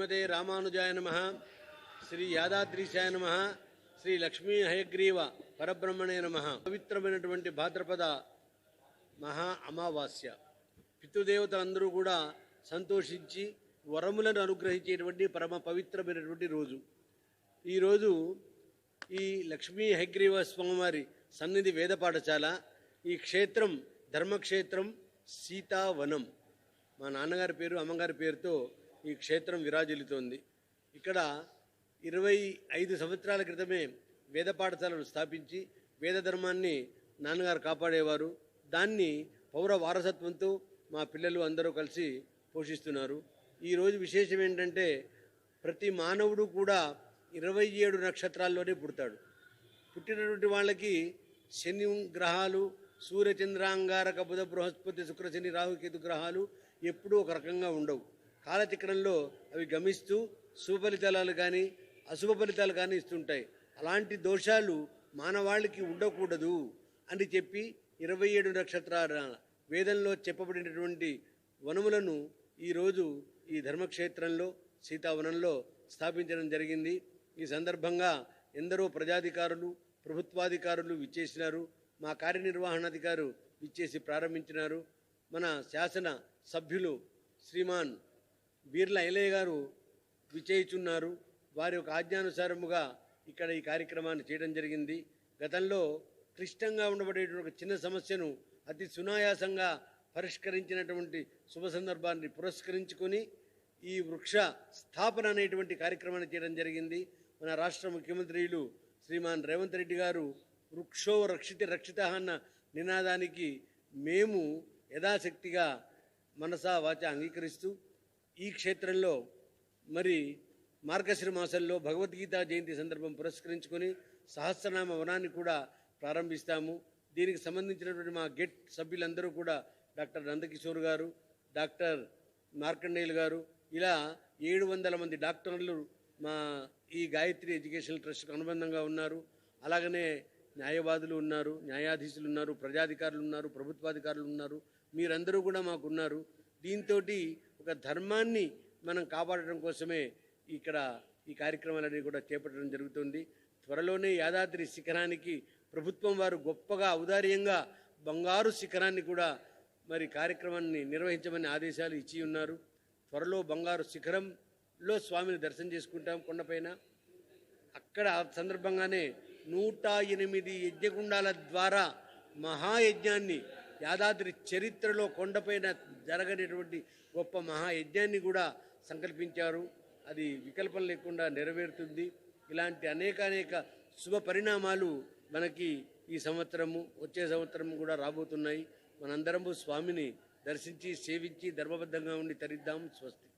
శ్రీమతే రామానుజాయ నమ. శ్రీ యాదాద్రీశాయ నమ. శ్రీ లక్ష్మీ హయగ్రీవ పరబ్రహ్మణే నమ. పవిత్రమైనటువంటి భాద్రపద మహా అమావాస్య. పితృదేవతలందరూ కూడా సంతోషించి వరములను అనుగ్రహించేటువంటి పరమ పవిత్రమైనటువంటి రోజు. ఈరోజు ఈ లక్ష్మీ హయగ్రీవ స్వామివారి సన్నిధి వేద పాఠశాల ఈ క్షేత్రం ధర్మక్షేత్రం సీతావనం. మా నాన్నగారి పేరు అమ్మగారి పేరుతో ఈ క్షేత్రం విరాజిల్లుతోంది. ఇక్కడ ఇరవై ఐదు సంవత్సరాల క్రితమే వేద పాఠశాలను స్థాపించి వేద ధర్మాన్ని నాన్నగారు కాపాడేవారు. దాన్ని పౌర వారసత్వంతో మా పిల్లలు అందరూ కలిసి పోషిస్తున్నారు. ఈరోజు విశేషం ఏంటంటే ప్రతి మానవుడు కూడా ఇరవై ఏడు నక్షత్రాల్లోనే పుడతాడు. పుట్టినటువంటి వాళ్ళకి శని గ్రహాలు సూర్యచంద్రాంగారక బుధ బృహస్పతి శుక్రశని రాహుకేతు గ్రహాలు ఎప్పుడూ ఒక రకంగా ఉండవు. కాలచక్రంలో అవి గమిస్తూ శుభ ఫలితాలు కానీ అశుభ ఫలితాలు కానీ ఇస్తుంటాయి. అలాంటి దోషాలు మానవాళికి ఉండకూడదు అని చెప్పి ఇరవై ఏడు నక్షత్రాల వేదంలో చెప్పబడినటువంటి వనములను ఈరోజు ఈ ధర్మక్షేత్రంలో సీతావనంలో స్థాపించడం జరిగింది. ఈ సందర్భంగా ఎందరో ప్రజాధికారులు ప్రభుత్వాధికారులు విచ్చేసినారు. మా కార్యనిర్వహణాధికారు విచ్చేసి ప్రారంభించినారు. మన శాసన సభ్యులు శ్రీమాన్ బీర్ల ఐలయ్య గారు విచేయుచున్నారు. వారి యొక్క ఆజ్ఞానుసారముగా ఇక్కడ ఈ కార్యక్రమాన్ని చేయడం జరిగింది. గతంలో క్లిష్టంగా ఉండబడేటువంటి ఒక చిన్న సమస్యను అతి సునాయాసంగా పరిష్కరించినటువంటి శుభ సందర్భాన్ని పురస్కరించుకొని ఈ వృక్ష స్థాపన అనేటువంటి కార్యక్రమాన్ని చేయడం జరిగింది. మన రాష్ట్ర ముఖ్యమంత్రిలు శ్రీమాన్ రేవంత్ రెడ్డి గారు వృక్షో రక్షిత రక్షిత అన్న నినాదానికి మేము యథాశక్తిగా మనసా వాచ అంగీకరిస్తూ ఈ క్షేత్రంలో మరి మార్గశ్రీ మాసంలో భగవద్గీత జయంతి సందర్భం పురస్కరించుకొని సహస్రనామ వనాన్ని కూడా ప్రారంభిస్తాము. దీనికి సంబంధించినటువంటి మా గెట్ సభ్యులందరూ కూడా డాక్టర్ నందకిషోర్ గారు డాక్టర్ మార్కండేయులు గారు ఇలా ఏడు వందల మంది డాక్టర్లు మా ఈ గాయత్రి ఎడ్యుకేషనల్ ట్రస్ట్కు అనుబంధంగా ఉన్నారు. అలాగనే న్యాయవాదులు ఉన్నారు న్యాయాధీశులు ఉన్నారు ప్రజాధికారులు ఉన్నారు ప్రభుత్వాధికారులు ఉన్నారు మీరందరూ కూడా మాకు ఉన్నారు. దీంతో ఒక ధర్మాన్ని మనం కాపాడటం కోసమే ఇక్కడ ఈ కార్యక్రమాలన్నీ కూడా చేపట్టడం జరుగుతుంది. త్వరలోనే యాదాద్రి శిఖరానికి ప్రభుత్వం వారు గొప్పగా ఔదార్యంగా బంగారు శిఖరాన్ని కూడా మరి కార్యక్రమాన్ని నిర్వహించమని ఆదేశాలు ఇచ్చి ఉన్నారు. త్వరలో బంగారు శిఖరంలో స్వామిని దర్శనం చేసుకుంటాం కొండపైన. అక్కడ సందర్భంగానే నూట ఎనిమిది యజ్ఞగుండాల ద్వారా మహాయజ్ఞాన్ని యాదాద్రి చరిత్రలో కొండపైన జరగనటువంటి గొప్ప మహాయజ్ఞాన్ని కూడా సంకల్పించారు. అది వికల్పం లేకుండా నెరవేరుతుంది. ఇలాంటి అనేక అనేక శుభ పరిణామాలు మనకి ఈ సంవత్సరము వచ్చే సంవత్సరము కూడా రాబోతున్నాయి. మనందరము స్వామిని దర్శించి సేవించి ధర్మబద్ధంగా ఉండి తరిద్దాం. స్వస్తి.